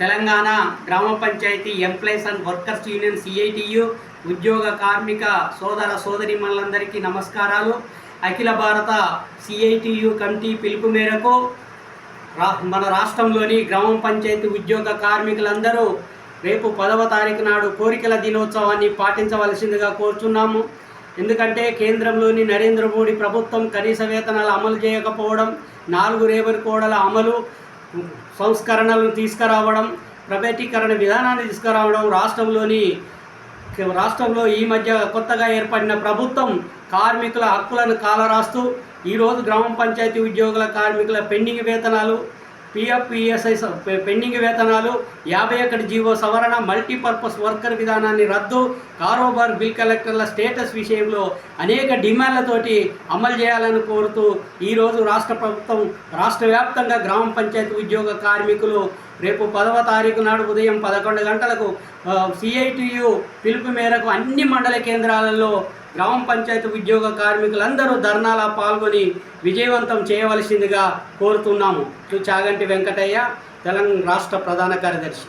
తెలంగాణ గ్రామ panchayati employees and workers union CITU ఉద్యోగ కార్మిక సోదర సోదరిమణులందరికీ నమస్కారాలు. అఖిల భారత సిఐటియు కమిటీ పిలుపు మేరకు రా మన రాష్ట్రంలోని గ్రామ పంచాయతీ ఉద్యోగ కార్మికులందరూ రేపు పదవ తారీఖు నాడు కోరికల దినోత్సవాన్ని పాటించవలసిందిగా కోరుచున్నాము. ఎందుకంటే కేంద్రంలోని నరేంద్ర మోడీ ప్రభుత్వం కనీస వేతనాలు అమలు చేయకపోవడం నాలుగు రేవర్ కోడల అమలు సంస్కరణలను తీసుకురావడం ప్రైవేటీకరణ విధానాన్ని తీసుకురావడం రాష్ట్రంలోని రాష్ట్రంలో ఈ మధ్య కొత్తగా ఏర్పడిన ప్రభుత్వం కార్మికుల హక్కులను కాలరాస్తూ ఈరోజు గ్రామ పంచాయతీ ఉద్యోగుల కార్మికుల పెండింగ్ వేతనాలు పిఎఫ్ పిఎస్ఐ పెండింగ్ వేతనాలు యాభై ఒకటి జీవో సవరణ మల్టీపర్పస్ వర్కర్ విధానాన్ని రద్దు కారోబార్ బిల్ కలెక్టర్ల స్టేటస్ విషయంలో అనేక డిమాండ్లతోటి అమలు చేయాలని కోరుతూ ఈరోజు రాష్ట్ర ప్రభుత్వం రాష్ట్ర వ్యాప్తంగా గ్రామ పంచాయతీ ఉద్యోగ కార్మికులు రేపు పదవ తారీఖు నాడు ఉదయం పదకొండు గంటలకు సిఐటియు పిలుపు మేరకు అన్ని మండల కేంద్రాలలో గ్రామ పంచాయతీ ఉద్యోగ కార్మికులందరూ ధర్నాల పాల్గొని విజయవంతం చేయవలసిందిగా కోరుతున్నాము. చాగంటి వెంకటయ్య తెలంగాణ రాష్ట్ర ప్రధాన కార్యదర్శి.